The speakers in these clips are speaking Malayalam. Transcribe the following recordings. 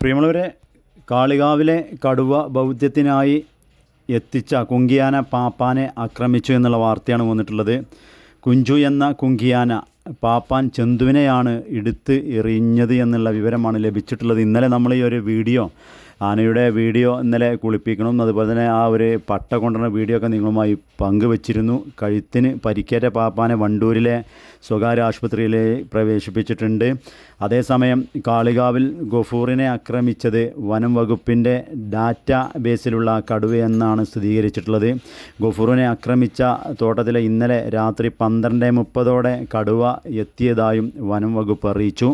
പ്രിയമുള്ളവരെ കാളികാവിലെ കടുവ ബൗദ്ധ്യത്തിനായി എത്തിച്ച കുങ്കിയാന പാപ്പാനെ ആക്രമിച്ചു എന്നുള്ള വാർത്തയാണ് വന്നിട്ടുള്ളത്. കുഞ്ചു എന്ന കുങ്കിയാന പാപ്പാൻ ചന്തുവിനെയാണ് എടുത്ത് എറിഞ്ഞത് എന്നുള്ള വിവരമാണ് ലഭിച്ചിട്ടുള്ളത്. ഇന്നലെ നമ്മൾ ഈ ഒരു വീഡിയോ ആനയുടെ വീഡിയോ ഇന്നലെ കുളിപ്പിക്കണം. അതുപോലെ തന്നെ ആ ഒരു പട്ട കൊണ്ടുവരുന്ന വീഡിയോ ഒക്കെ നിങ്ങളുമായി പങ്കുവച്ചിരുന്നു. കഴുത്തിന് പരിക്കേറ്റ പാപ്പാനെ വണ്ടൂരിലെ സ്വകാര്യ ആശുപത്രിയിൽ പ്രവേശിപ്പിച്ചിട്ടുണ്ട്. അതേസമയം കാളികാവിൽ ഗഫൂറിനെ ആക്രമിച്ചത് വനം വകുപ്പിന്റെ ഡാറ്റ ബേസിലുള്ള കടുവയെന്നാണ് സ്ഥിരീകരിച്ചിട്ടുള്ളത്. ഗഫൂറിനെ ആക്രമിച്ച തോട്ടത്തിലെ ഇന്നലെ രാത്രി പന്ത്രണ്ട് മുപ്പതോടെ കടുവ എത്തിയതായും വനം വകുപ്പ് അറിയിച്ചു.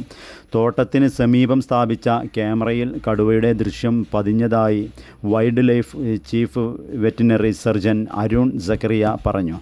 തോട്ടത്തിന് സമീപം സ്ഥാപിച്ച ക്യാമറയിൽ കടുവയുടെ ദൃശ്യം പതിഞ്ഞതായി wildlife chief veterinary surgeon Arun Zachariah പറഞ്ഞു.